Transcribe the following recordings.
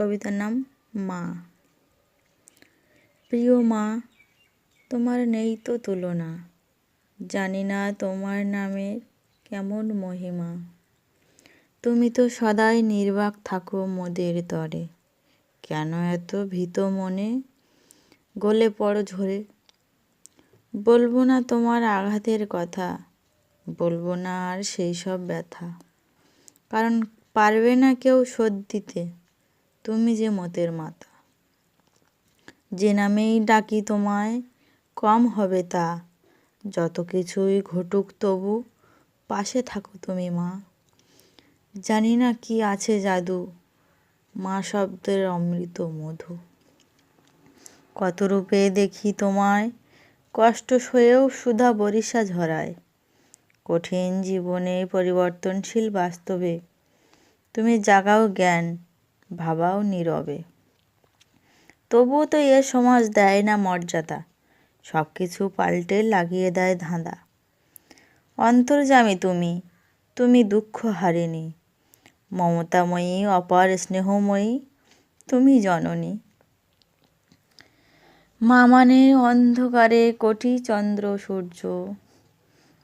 কবিতার নাম মা। প্রিয় মা, তোমার নেই তো তুলনা। জানি না তোমার নামের কেমন মহিমা। তুমি তো সদাই নির্বাক থাকো মোদের তরে। কেন এত ভীত মনে গলে পড়ো ঝরে? বলব না তোমার আঘাতের কথা, বলব না আর সেই সব ব্যথা। কারণ পারবে না কেউ শোধ দিতে। তুমি যে মতের মাতা। যে নামেই ডাকি তোমায়, কম হবে তা। যত কিছুই ঘটুক তবু পাশে থাকো তুমি মা। জানি না কি আছে জাদু, মা শব্দের অমৃত মধু। কত রূপে দেখি তোমায়, কষ্ট সয়েও সুধা বরিশা ঝরায়। কঠিন জীবনে পরিবর্তনশীল বাস্তবে তুমি জাগাও জ্ঞান ভাবাও নীরবে। তবুও তো এ সমাজ দেয় না মর্যাদা সব কিছু পাল্টে লাগিয়ে দেয় ধাঁধা। অন্তর্জামী তুমি তুমি দুঃখ হারিনি মমতাময়ী, অপার স্নেহময়ী, তুমি জননী। মা মানে অন্ধকারে কোটি চন্দ্র সূর্য,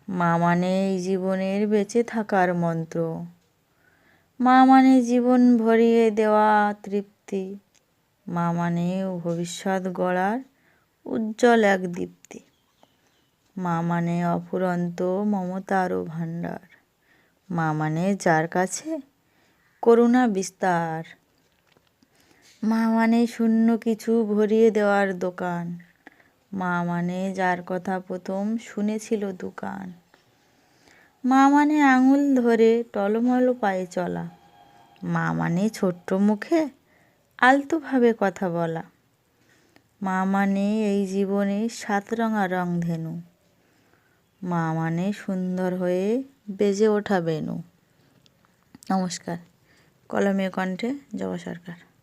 মা মানে এই জীবনের বেঁচে থাকার মন্ত্র। মা মানে জীবন ভরিয়ে দেওয়া তৃপ্তি মা মানে ভবিষ্যৎ গড়ার উজ্জ্বল এক দীপ্তি। মা মানে অফুরন্ত মমতারও ভাণ্ডার মা মানে যার কাছে করুণা বিস্তার। মা মানে শূন্য কিছু ভরিয়ে দেওয়ার দোকান মা মানে যার কথা প্রথম শুনেছিল দোকান। মা মানে আঙুল ধরে টলমল পায়ে চলা। মা মানে ছোট্ট মুখে আলতোভাবে কথা বলা। মা মানে এই জীবনে সাতরঙা রং ধেনু। মা মানে সুন্দর হয়ে বেজে ওঠা বেনু নমস্কার। কলমে কণ্ঠে জবা সরকার।